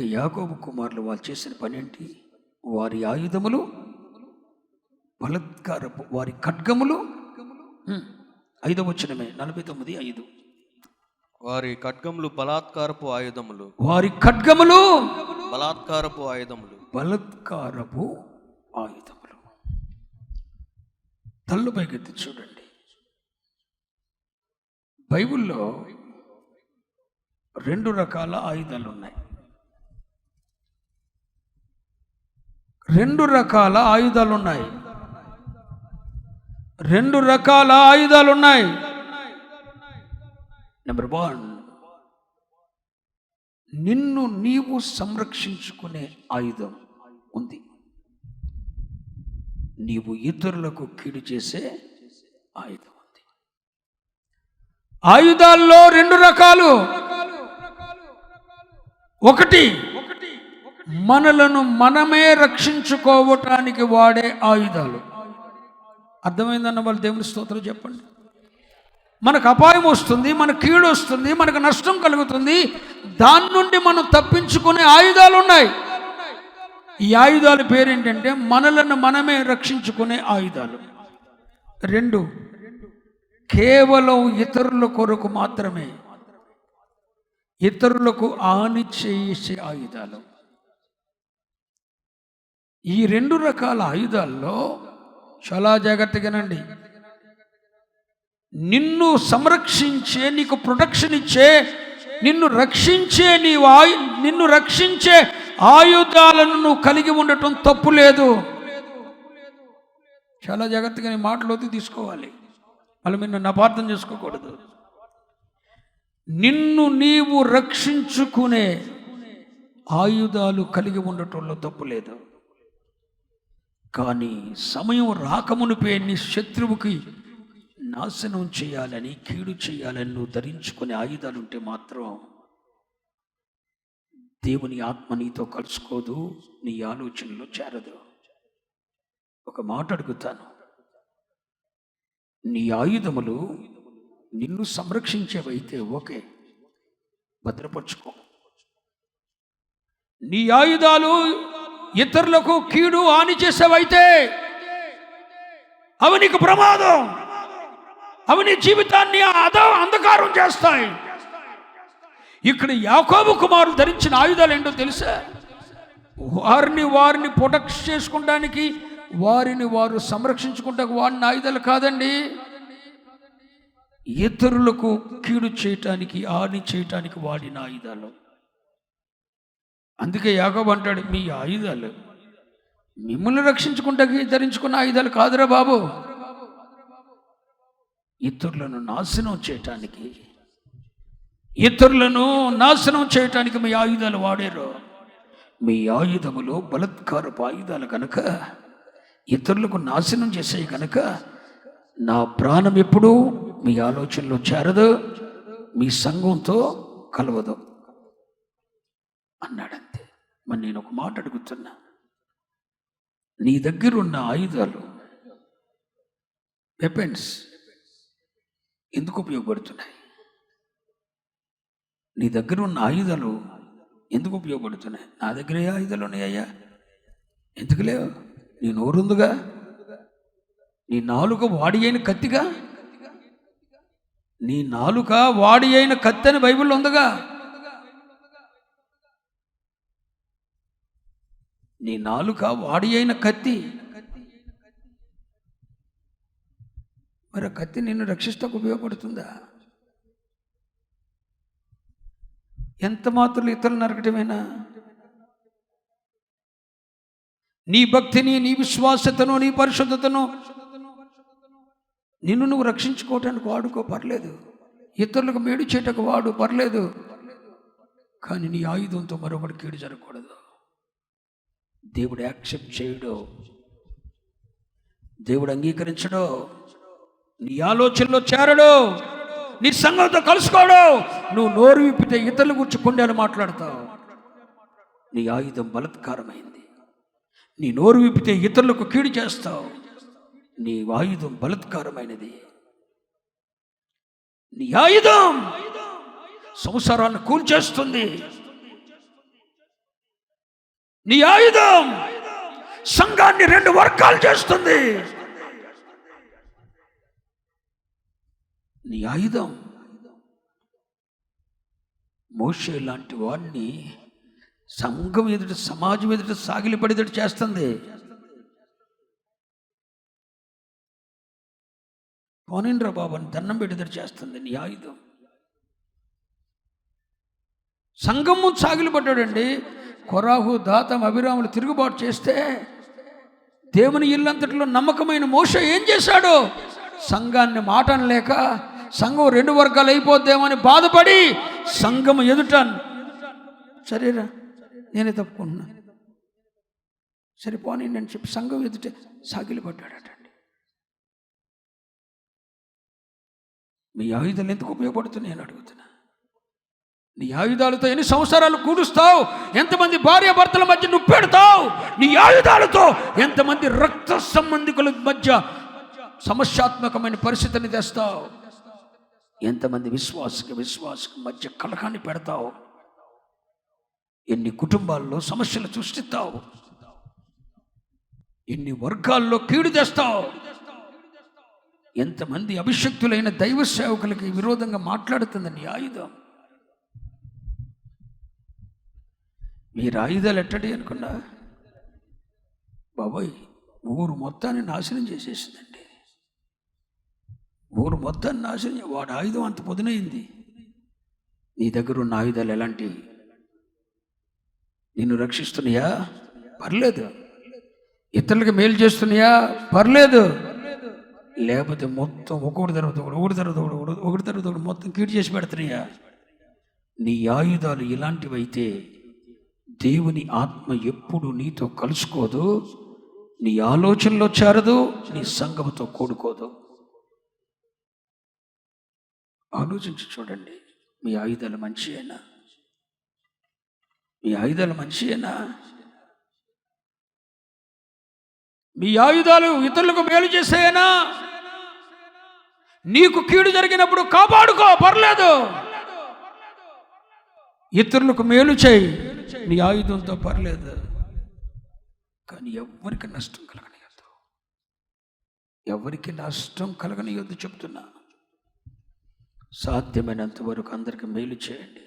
యాకోబు కుమారులు వాళ్ళు చేసిన పని ఏంటి వారి ఆయుధములు బలత్కారపు వారి ఖడ్గములు. ఐదవ వచ్చినమే నలభై తొమ్మిది ఐదు. వారి ఖడ్గములు బలాత్కారపు ఆయుధములు. వారి ఖడ్గములు? బలాత్కారపు ఆయుధములు. బలత్కారపు ఆయుధములు. తల్లు పైకెత్తి చూడండి. బైబిల్లో రెండు రకాల ఆయుధాలు ఉన్నాయి. రెండు రకాల ఆయుధాలు ఉన్నాయి రెండు రకాల ఆయుధాలు ఉన్నాయి నెంబర్ వన్ నిన్ను నీవు సంరక్షించుకునే ఆయుధం ఉంది. నీవు ఇతరులకు కీడు చేసే ఆయుధం ఉంది. ఆయుధాల్లో రెండు రకాలు. ఒకటి మనలను మనమే రక్షించుకోవటానికి వాడే ఆయుధాలు. అర్థమైందన్న వాళ్ళు దేవుని స్తోత్రం చెప్పండి. మనకు అపాయం వస్తుంది మన కీడు వస్తుంది మనకు నష్టం కలుగుతుంది. దాని నుండి మనం తప్పించుకునే ఆయుధాలు ఉన్నాయి. ఈ ఆయుధాల పేరేంటంటే మనలను మనమే రక్షించుకునే ఆయుధాలు. రెండు కేవలం ఇతరుల కొరకు మాత్రమే. ఇతరులకు హాని చేసే ఆయుధాలు. ఈ రెండు రకాల ఆయుధాల్లో చాలా జాగ్రత్తగానండి. నిన్ను సంరక్షించే నీకు ప్రొటెక్షన్ ఇచ్చే నిన్ను రక్షించే నీ ఆయు నిన్ను రక్షించే ఆయుధాలను నువ్వు కలిగి ఉండటం తప్పు లేదు. చాలా జాగ్రత్తగా నీ మాటలోకి తీసుకోవాలి. మళ్ళీ మీరు నన్ను అపార్థం చేసుకోకూడదు. నిన్ను నీవు రక్షించుకునే ఆయుధాలు కలిగి ఉండటంలో తప్పు లేదు. కానీ సమయం రాకమునిపే నీ శత్రువుకి నాశనం చేయాలని కీడు చేయాలని నువ్వు ధరించుకునే ఆయుధాలు ఉంటే మాత్రం దేవుని ఆత్మ నీతో కలుసుకోదు నీ ఆలోచనలో చేరదు. ఒక మాట అడుగుతాను. నీ ఆయుధములు నిన్ను సంరక్షించేవైతే ఓకే భద్రపరుచుకో. నీ ఆయుధాలు ఇతరులకు కీడు హాని చేసేవైతే అవి నీకు ప్రమాదం అవి నీ జీవితాన్ని అద అంధకారం చేస్తాయి. ఇక్కడ యాకోబు కుమారులు ధరించిన ఆయుధాలు ఏంటో తెలుసా? వారిని వారిని ప్రొటెక్ట్ చేసుకోవడానికి వారిని వారు సంరక్షించుకుంటానికి వారిని ఆయుధాలు కాదండి. ఇతరులకు కీడు చేయటానికి హాని చేయటానికి వాడిన ఆయుధాలు. అందుకే యాకోబు అంటాడు మీ ఆయుధాలు మిమ్మల్ని రక్షించుకుంటే ధరించుకున్న ఆయుధాలు కాదురా బాబు. ఇతరులను నాశనం చేయటానికి ఇతరులను నాశనం చేయటానికి మీ ఆయుధాలు వాడారు. మీ ఆయుధములు బలత్కారపు ఆయుధాలు కనుక ఇతరులకు నాశనం చేసే కనుక నా ప్రాణం ఎప్పుడూ మీ ఆలోచనలో చేరదు మీ సంఘంతో కలవదు. అన్నాడు మరి నేను ఒక మాట అడుగుతున్నా. నీ దగ్గర ఉన్న ఆయుధాలు వెపన్స్ ఎందుకు ఉపయోగపడుతున్నాయి? నీ దగ్గర ఉన్న ఆయుధాలు ఎందుకు ఉపయోగపడుతున్నాయి? నా దగ్గర ఏ ఆయుధాలు ఉన్నాయ్యా ఎందుకు లేవు? నీ నోరుందుగా? నీ నాలుక వాడి అయిన కత్తిగా? నీ నాలుక వాడి అయిన కత్తి అని బైబిల్లో ఉందిగా. నీ నాలుక వాడి అయిన కత్తి. మరి కత్తి నిన్ను రక్షిస్తకు ఉపయోగపడుతుందా? ఎంత మాత్రం ఇతరులు నరకటమేనా? నీ భక్తిని నీ విశ్వాసతను నీ పరిశుద్ధతను నిన్ను నువ్వు రక్షించుకోవటానికి వాడుకో పర్లేదు. ఇతరులకు మేడు చేయటకు వాడు పర్లేదు. కానీ నీ ఆయుధంతో మరొకటి కీడు జరగకూడదు. దేవుడు యాక్సెప్ట్ చేయడో? దేవుడు అంగీకరించడో? నీ ఆలోచనలో చేరడు? నీ సంఘంతో కలుసుకోడు? నువ్వు నోరు విప్పితే ఇతరుల గురించి కొండలు మాట్లాడతావు. నీ ఆయుధం బలత్కారమైంది. నీ నోరు విప్పితే ఇతరులకు కీడు చేస్తావు. నీ ఆయుధం బలత్కారమైనది. నీ ఆయుధం సంసారాన్ని కూల్చేస్తుంది. నీ ఆయుధం సంఘాన్ని రెండు వర్గాలు చేస్తుంది. నీ ఆయుధం. మోషే లాంటి వాడిని సంఘం ఎదుట సమాజం ఎదుట సాగిలిపడిదట చేస్తుంది. పోనీంద్ర బాబాని దండం పెట్టేటట్టు చేస్తుంది నీ ఆయుధం. ముందు సాగిలిపడ్డాడండి. కొరాహు దాతం అభిరాములు తిరుగుబాటు చేస్తే దేవుని ఇల్లంతటిలో నమ్మకమైన మోస ఏం చేశాడు? సంఘాన్ని మాటం లేక సంఘం రెండు వర్గాలు అయిపోద్దేమని బాధపడి సంఘం ఎదుట సరేరా నేనే తప్పుకుంటున్నా. సరిపోని నేను చెప్పి సంఘం ఎదుట సాగిలిపడ్డాడటండి మీ ఆయుధాలు ఎందుకు ఉపయోగపడుతున్నాయని అడుగుతున్నాను అడుగుతున్నా. నీ ఆయుధాలతో ఎన్ని సంవత్సరాలు కూడుస్తావు? ఎంతమంది భార్య భర్తల మధ్య నువ్వు పెడతావు? నీ ఆయుధాలతో ఎంతమంది రక్త సంబంధికుల మధ్య సమస్యాత్మకమైన పరిస్థితిని తెస్తావు? ఎంతమంది విశ్వాసకి విశ్వాసకి మధ్య కలకాన్ని పెడతావు? ఎన్ని కుటుంబాల్లో సమస్యలు సృష్టిస్తావు? ఎన్ని వర్గాల్లో కీడు తెస్తావు? ఎంతమంది అభిషక్తులైన దైవ సేవకులకి విరోధంగా మాట్లాడుతుంది ఆయుధం? మీరు ఆయుధాలు ఎట్టడి అనుకున్నా? బాబోయ్ ఊరు మొత్తాన్ని నాశనం చేసేసిందండి. ఊరు మొత్తాన్ని నాశనం వాడి ఆయుధం అంత పొదునైంది. నీ దగ్గర ఉన్న ఆయుధాలు ఎలాంటి? నిన్ను రక్షిస్తున్నాయా? పర్లేదు. ఇతరులకు మేలు చేస్తున్నాయా? పర్లేదు. లేకపోతే మొత్తం ఒకటి తర్వాత ఒకటి ఒకటి తర్వాత ఒకటి ఒకటి- ఒకటి తర్వాత ఒకటి మొత్తం కీడు చేసి పెడుతున్నాయా? నీ ఆయుధాలు ఇలాంటివైతే దేవుని ఆత్మ ఎప్పుడు నీతో కలుసుకోదు నీ ఆలోచనలో చేరదు నీ సంఘముతో కూడుకోదు. ఆలోచించి చూడండి మీ ఆయుధాలు మంచియేనా మీ ఆయుధాలు మంచియేనా మీ ఆయుధాలు ఇతరులకు మేలు చేసేనా నీకు కీడు జరిగినప్పుడు కాపాడుకో పర్లేదు. ఇతరులకు మేలు చేయి. నీ ఆయుధంతో పర్లేదు. కానీ ఎవరికి నష్టం కలగనియద్దు. ఎవరికి నష్టం కలగనియొద్దు చెప్తున్నా. సాధ్యమైనంత వరకు అందరికి మేలు చేయండి.